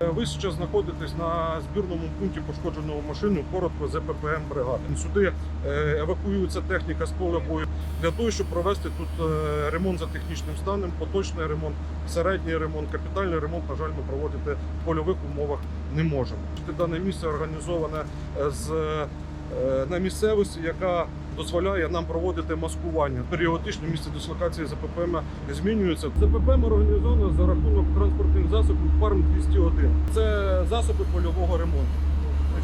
Ви зараз знаходитесь на збірному пункті пошкодженого машини, коротко ЗППМ бригади. Сюди е, евакуюється техніка з поля бою для того, щоб провести тут е, ремонт за технічним станом, поточний ремонт, середній ремонт, капітальний ремонт. На жаль, ми проводити в польових умовах не можемо. Дане місце організоване е, з е, на місцевості, яка дозволяє нам проводити маскування. Періодично місце дислокації ЗППМ змінюється. ЗППМ організовано за рахунок транспортних засобів ФАРМ 201. Це засоби польового ремонту.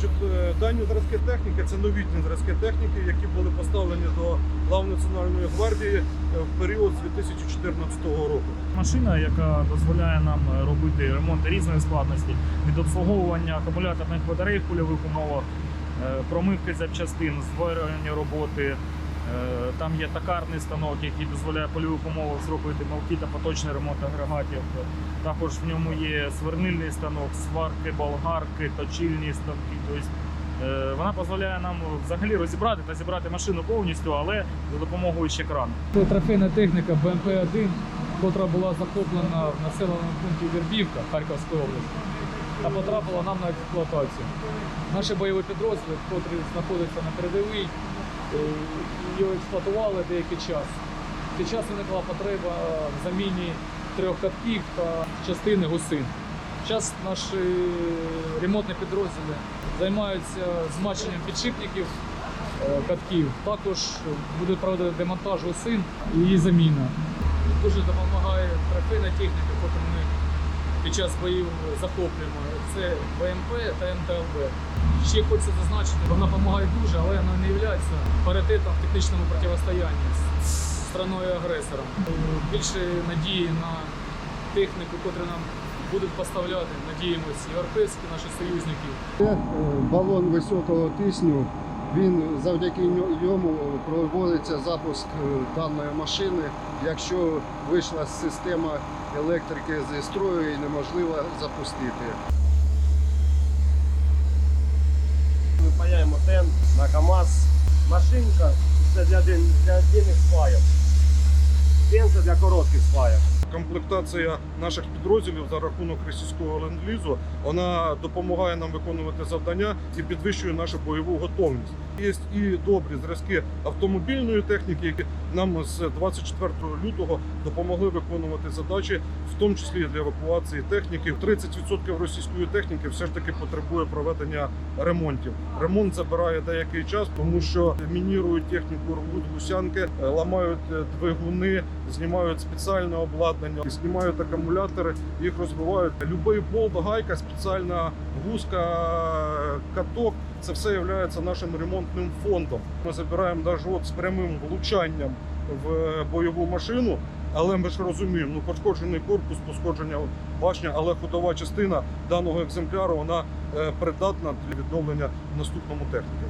Е, дані зразки техніки це новітні зразки техніки, які були поставлені до лав Національної гвардії е, в період з 2014 року. Машина, яка дозволяє нам е, робити ремонти різної складності від обслуговування акумуляторних батарей в польових умовах, е, промивки запчастин, зварювання роботи. Е, Там є токарний станок, який дозволяє польових умовах зробити мелкий та поточний ремонт агрегатів. Також в ньому є свернильний станок, сварки, болгарки, точильні станки. Тобто е, вона дозволяє нам взагалі розібрати та зібрати машину повністю, але за допомогою ще крану. Це трофейна техніка БМП-1, котра була захоплена в населеному пункті Вербівка Харківської області та потрапила нам на експлуатацію. Наші бойові підрозділи, котрі знаходяться на передовій, е, її експлуатували деякий час. Цей час виникла потреба в заміні трьох катків та частини гусин. Зараз наші ремонтні підрозділи займаються змаченням підшипників е, катків. Також будуть проводити демонтаж гусин і її заміна. Дуже допомагає трофейна техніка, яку ми під час боїв захоплюємо. Це БМП та МТЛБ. Ще хочеться зазначити, вона допомагає дуже, але вона не є паритетом в технічному протистоянні з страною агресором. Більше надії на техніку, яку нам будуть поставляти, надіємося, європейські наші союзники. Е, балон високого тисню. Він завдяки йому проводиться запуск е, даної машини. Якщо вийшла система електрики зі строю і неможливо запустити. Ми паяємо тент на КАМАЗ. Машинка це для, длинних свайок. Тент це для коротких свайок. Комплектація наших підрозділів за рахунок російського ленд-лізу вона допомагає нам виконувати завдання і підвищує нашу бойову готовність. Є і добрі зразки автомобільної техніки, які нам з 24 лютого допомогли виконувати задачі, в тому числі для евакуації техніки. 30% російської техніки все ж таки потребує проведення ремонтів. Ремонт забирає деякий час, тому що мінірують техніку, рвуть гусянки, ламають е, двигуни, знімають спеціальне обладнання, знімають акумулятори, їх розбивають. Любий болт, гайка, спеціальна гуска, каток. Це все є нашим ремонтним фондом. Ми забираємо навіть от з прямим влучанням в бойову машину. Але ми ж розуміємо, ну пошкоджений корпус, пошкодження башня, але ходова частина даного екземпляру вона е, придатна для відновлення в наступному техніки.